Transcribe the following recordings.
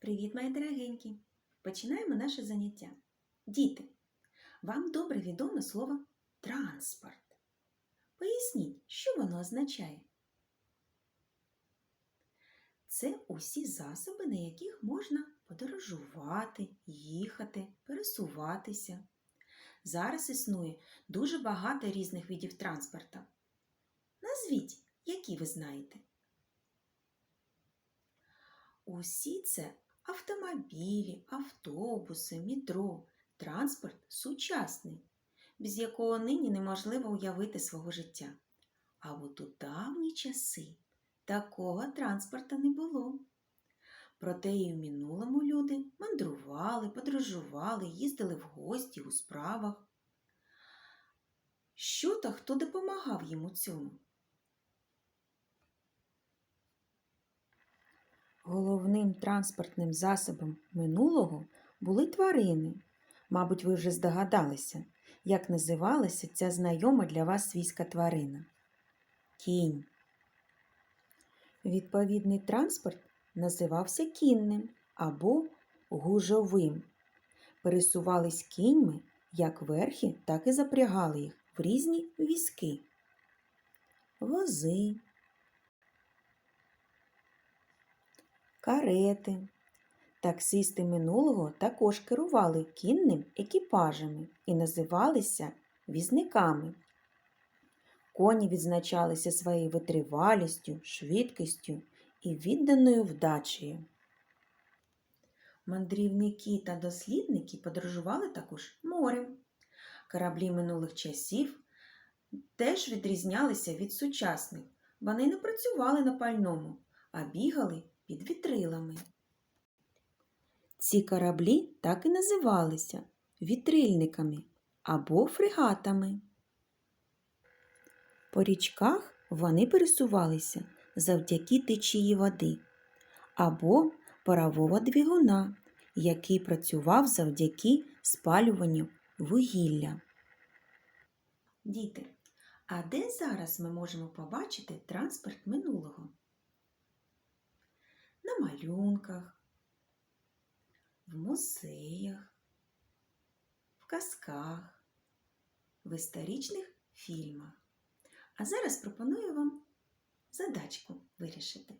Привіт, мої дорогенькі! Починаємо наше заняття. Діти, вам добре відоме слово транспорт. Поясніть, що воно означає? Це усі засоби, на яких можна подорожувати, їхати, пересуватися. Зараз існує дуже багато різних видів транспорту. Назвіть, які ви знаєте. Усі це автомобілі, автобуси, метро, транспорт сучасний, без якого нині неможливо уявити свого життя. А от у давні часи такого транспорту не було. Проте і в минулому люди мандрували, подорожували, їздили в гості у справах. Що та хто допомагав їм у цьому? Головним транспортним засобом минулого були тварини. Мабуть, ви вже здогадалися, як називалася ця знайома для вас свійська тварина. Кінь. Відповідний транспорт називався кінним або гужовим. Пересувались кіньми як верхи, так і запрягали їх в різні візки. Вози, карети. Таксисти минулого також керували кінним екіпажами і називалися візниками. Коні відзначалися своєю витривалістю, швидкістю і відданою вдачею. Мандрівники та дослідники подорожували також морем. Кораблі минулих часів теж відрізнялися від сучасних. Вони не працювали на пальному, а бігали під вітрилами. Ці кораблі так і називалися вітрильниками або фрегатами. По річках вони пересувалися завдяки течії води або парового двигуна, який працював завдяки спалюванню вугілля. Діти, а де зараз ми можемо побачити транспорт минулого? На малюнках, в музеях, в казках, в історичних фільмах. А зараз пропоную вам задачку вирішити.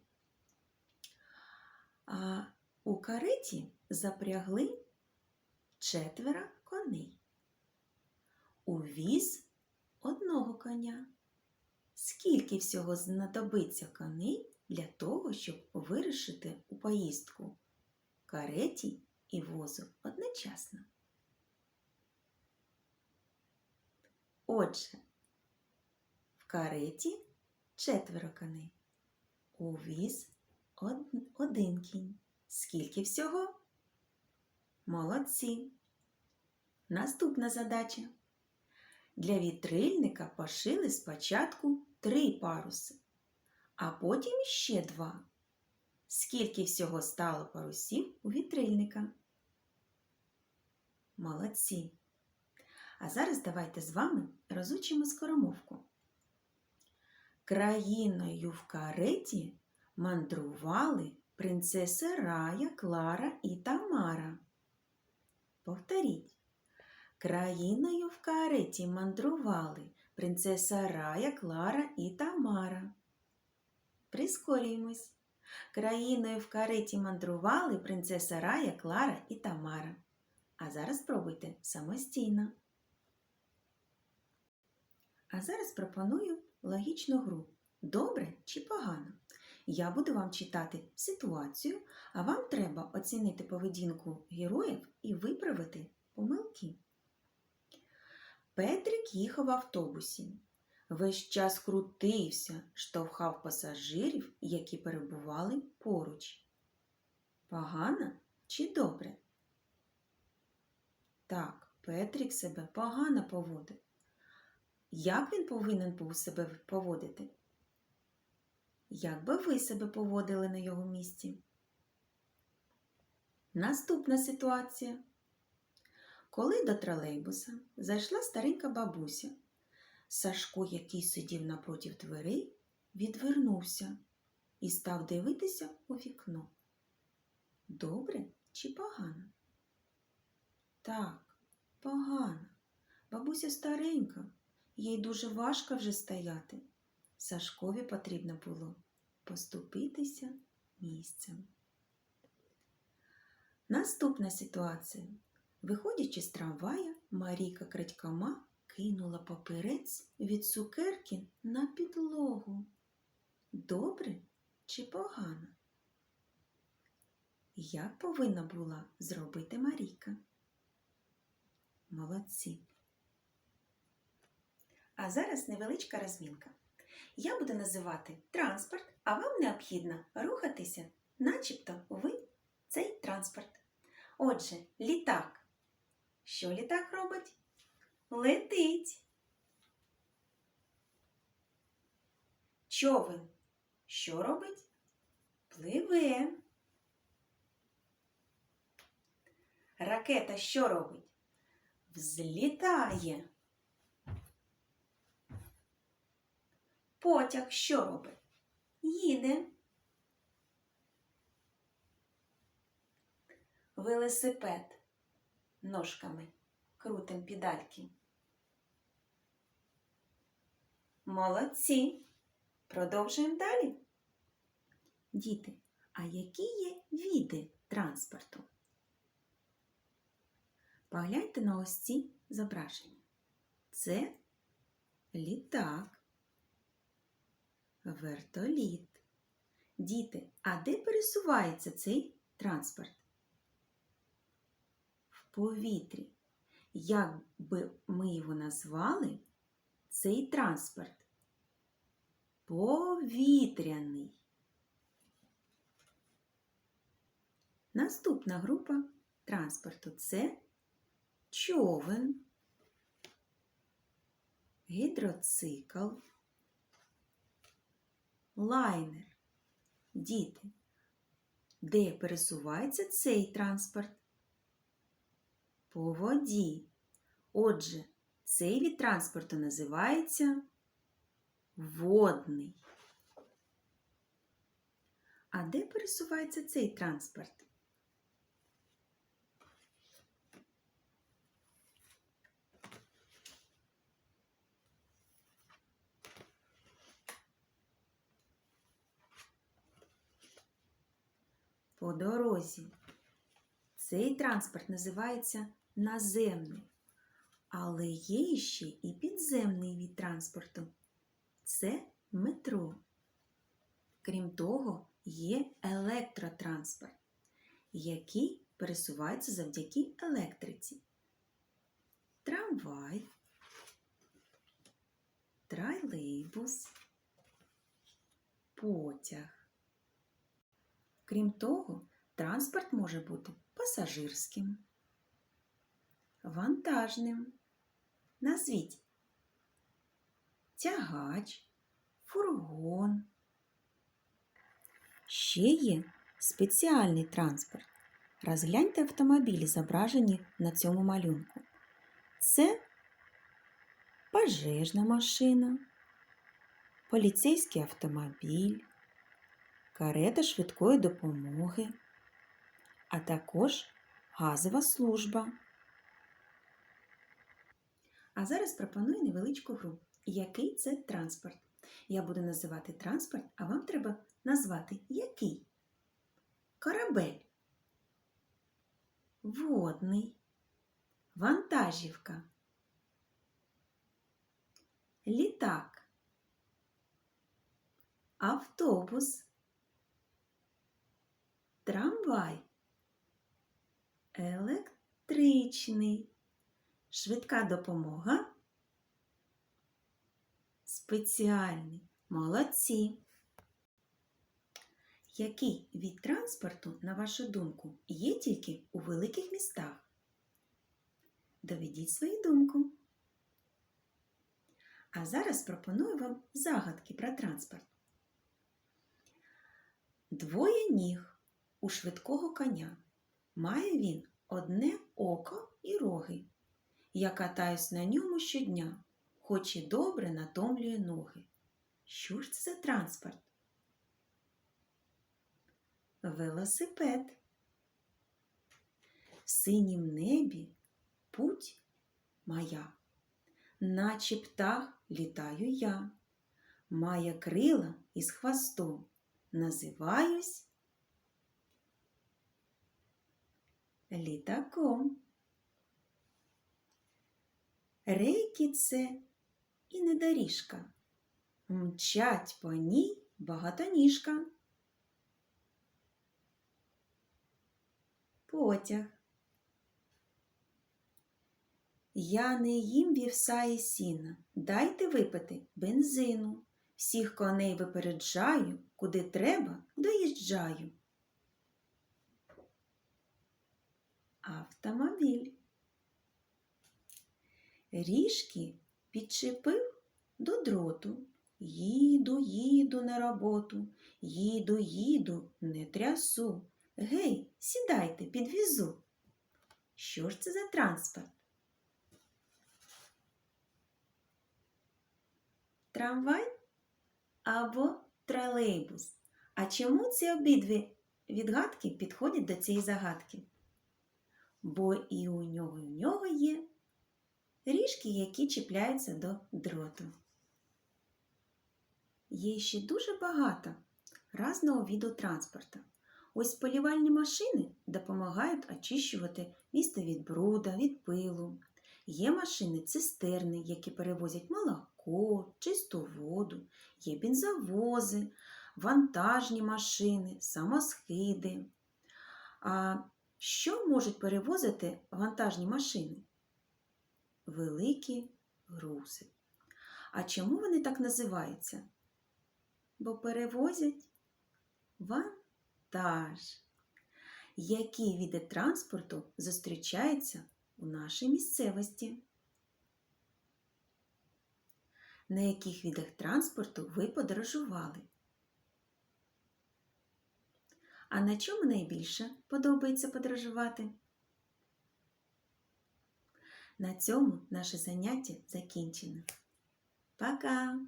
А у кареті запрягли четверо коней. У віз одного коня. Скільки всього знадобиться коней для того, щоб вирішити у поїздку кареті і возу одночасно? Отже, в кареті четверо коней. У віз один кінь. Скільки всього? Молодці. Наступна задача. Для вітрильника пошили спочатку три паруси, а потім ще два. Скільки всього стало парусів у вітрильника? Молодці. А зараз давайте з вами розучимо скоромовку. Країною в кареті мандрували принцеса Рая, Клара і Тамара. Повторіть. Країною в кареті мандрували принцеса Рая, Клара і Тамара. Прискорюємось. Країною в кареті мандрували принцеса Рая, Клара і Тамара. А зараз спробуйте самостійно. А зараз пропоную логічну гру. Добре чи погано? Я буду вам читати ситуацію, а вам треба оцінити поведінку героїв і виправити помилки. Петрик їхав в автобусі. Весь час крутився, штовхав пасажирів, які перебували поруч. Погано чи добре? Так, Петрик себе погано поводив. Як він повинен був себе поводити? Як би ви себе поводили на його місці? Наступна ситуація. Коли до тролейбуса зайшла старенька бабуся, Сашко, який сидів напротив дверей, відвернувся і став дивитися у вікно. Добре чи погано? Так, погано. Бабуся старенька, їй дуже важко вже стояти. Сашкові потрібно було поступитися місцем. Наступна ситуація. Виходячи з трамвая, Марійка крадькома кинула папірець від цукерки на підлогу. Добре чи погано? Як повинна була зробити Марійка? Молодці. А зараз невеличка розмінка. Я буду називати транспорт, а вам необхідно рухатися, начебто ви цей транспорт. Отже, літак. Що літак робить? Летить. Човен. Що робить? Пливе. Ракета що робить? Взлітає. Потяг що робить? Їде. Велосипед ножками крутим педальки. Молодці. Продовжуємо далі. Діти, а які є види транспорту? Погляньте на ось ці зображення. Це літак, вертоліт. Діти, а де пересувається цей транспорт? В повітрі. Як би ми його назвали, цей транспорт? Повітряний. Наступна група транспорту це човен, гідроцикл, лайнер. Діти. Де пересувається цей транспорт? По воді. Отже, цей від транспорту називається водний. А де пересувається цей транспорт? По дорозі. Цей транспорт називається наземний, але є ще і підземний від транспорту. Це метро. Крім того, є електротранспорт, який пересувається завдяки електриці. Трамвай, тролейбус, потяг. Крім того, транспорт може бути пасажирським, вантажним. Назвіть тягач, фургон. Ще є спеціальний транспорт. Розгляньте автомобілі, зображені на цьому малюнку. Це пожежна машина, поліцейський автомобіль, карета швидкої допомоги, а також газова служба. А зараз пропоную невеличку гру. Який це транспорт? Я буду називати транспорт, а вам треба назвати який? Корабель, водний, вантажівка, літак, автобус, трамвай, електричний, швидка допомога. Спеціальний. Молодці. Який від транспорту, на вашу думку, є тільки у великих містах? Доведіть свою думку. А зараз пропоную вам загадки про транспорт. Двоє ніг у швидкого коня. Має він одне око і роги. Я катаюсь на ньому щодня, хоч і добре натомлює ноги. Що ж це за транспорт? Велосипед. в синім небі путь моя, наче птах літаю я, має крила із хвостом, називаюсь літаком. Рейки це і не доріжка, мчать по ній багатоніжка. Потяг. Я не їм вівса і сіна, дайте випити бензину. Всіх коней випереджаю, куди треба, доїжджаю. Автомобіль. Ріжки підчепив до дроту. Їду, їду на роботу, їду, їду, не трясу. Гей, сідайте, підвізу. Що ж це за транспорт? Трамвай або тролейбус. А чому ці обидві відгадки підходять до цієї загадки? Бо і у нього, і у нього є ріжки, які чіпляються до дроту. Є ще дуже багато різного виду транспорту. Ось полівальні машини допомагають очищувати місто від бруда, від пилу. Є машини цистерни, які перевозять молоко, чисту воду, є бензовози, вантажні машини, самосхиди. А що можуть перевозити вантажні машини? Великі грузи. А чому вони так називаються? Бо перевозять вантаж. Які види транспорту зустрічаються у нашій місцевості? На яких видах транспорту ви подорожували? А на чому найбільше подобається подорожувати? На цьому наше заняття закінчено. Пока!